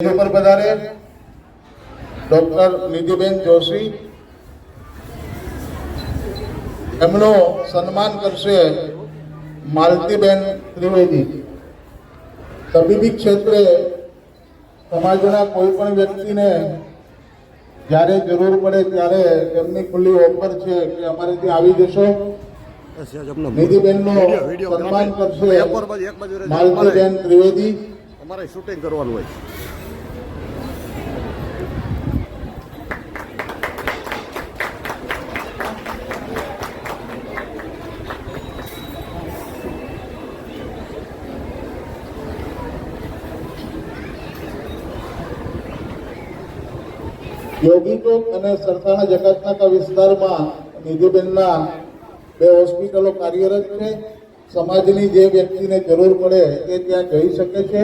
ઉપર પધારે ડોક્ટર નિધિબેન જોશી. એમનો સન્માન કરશે માલતીબેન ત્રિવેદી. તબીબી ક્ષેત્રે સમાજના કોઈ પણ વ્યક્તિને જ્યારે જરૂર પડે ત્યારે એમની ખુલ્લી ઓફર છે કે અમારે ત્યાં આવી જશો. નિધિબેનનું સન્માન કરશે માલતીબેન ત્રિવેદી. અમારે શૂટિંગ કરવાનું હોય. યોગી ચોક અને સરથાણા જકાતનાકા વિસ્તારમાં નિધિબેનના બે હોસ્પિટલો કાર્યરત છે. સમાજની જે વ્યક્તિને જરૂર પડે તે ત્યાં જઈ શકે છે.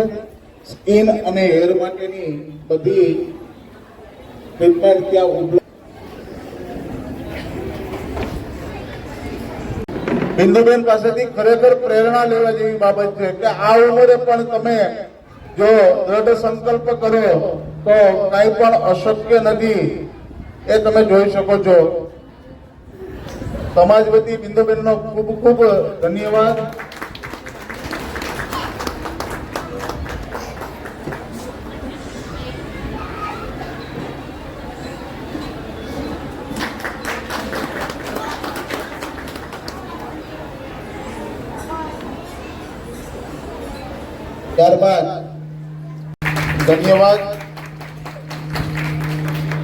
સ્કિન અને હેર માટેની બધી ટ્રીટમેન્ટ ત્યાં ઉપલબ્ધ બિંદુબેન પાસેથી ખરેખર પ્રેરણા લેવા જેવી બાબત છે કે આ ઉંમરે પણ તમે જો દ્રઢ સંકલ્પ કરો, તો કઈ પણ અશક્ય નથી. એ તમે જોઈ શકો છો. સમાજ વતી બિંદુબેનનો ખૂબ ખૂબ ધન્યવાદ. ત્યારબાદ ધન્યવાદ.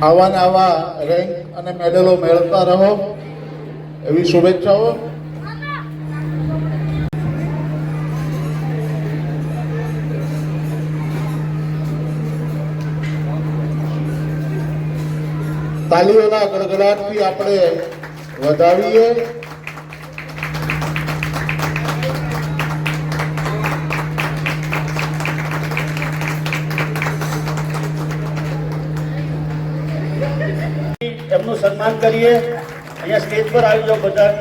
આવા ને આવા રેન્ક અને મેડલો મેળવતા રહો. એવી શુભેચ્છાઓ. તાલીઓના ગડગડાટથી આપણે વધાવીએ. એમનું સન્માન કરીએ. અહીંયા સ્ટેજ પર આવી જાઓ બધા.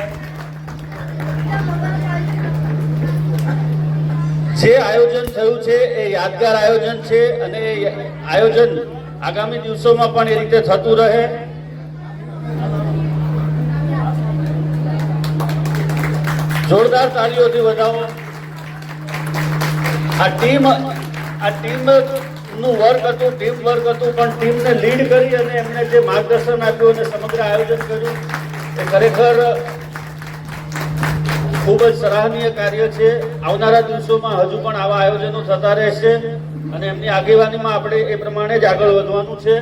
જે આયોજન થયું છે એ યાદગાર આયોજન છે અને આયોજન આગામી દિવસોમાં પણ એ રીતે થતું રહે. જોરદાર તાળીઓથી વધાવો. આ ટીમ આ ટીમ નું વર્ક હતું, ટીમ વર્ક હતું, પણ ટીમને લીડ કરી અને એમને જે માર્ગદર્શન આપ્યું અને સમગ્ર આયોજન કર્યું, એ ખરેખર ખૂબ જ સરાહનીય કાર્ય છે. આવનારા દિવસોમાં હજુ પણ આવા આયોજનો થતા રહેશે અને એમની આગેવાનીમાં આપણે એ પ્રમાણે જ આગળ વધવાનું છે.